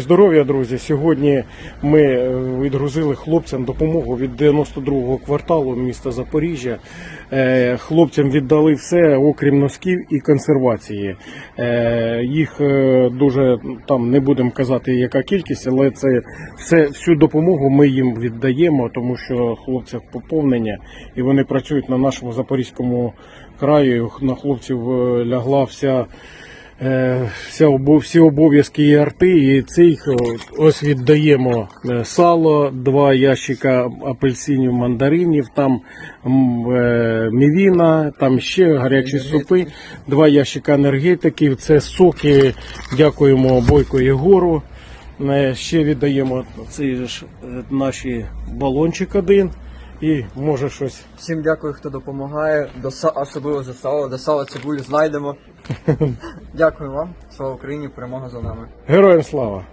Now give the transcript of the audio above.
Здоров'я, друзі! Сьогодні ми е, відгрузили хлопцям допомогу від 92-го кварталу міста Запоріжжя. Е, Хлопцям віддали все, окрім носків і консервації. Е, Їх дуже там не будемо казати, яка кількість, але це все всю допомогу ми їм віддаємо, тому що хлопців поповнення і вони працюють на нашому запорізькому краю. На хлопців лягла вся. Е, всі обов'язки і арти, і цих ось віддаємо е, сало, два ящика апельсинів, мандаринів, там е, мівіна, там ще гарячі супи, два ящика енергетиків, це соки. Дякуємо Бойко Єгору. Ще віддаємо цей ж наші балончик один. І може щось Всім дякую, хто допомагає, до са- особливо за сало, до сала цибулю знайдемо. Дякую вам. Слава Україні, перемога за нами. героям слава!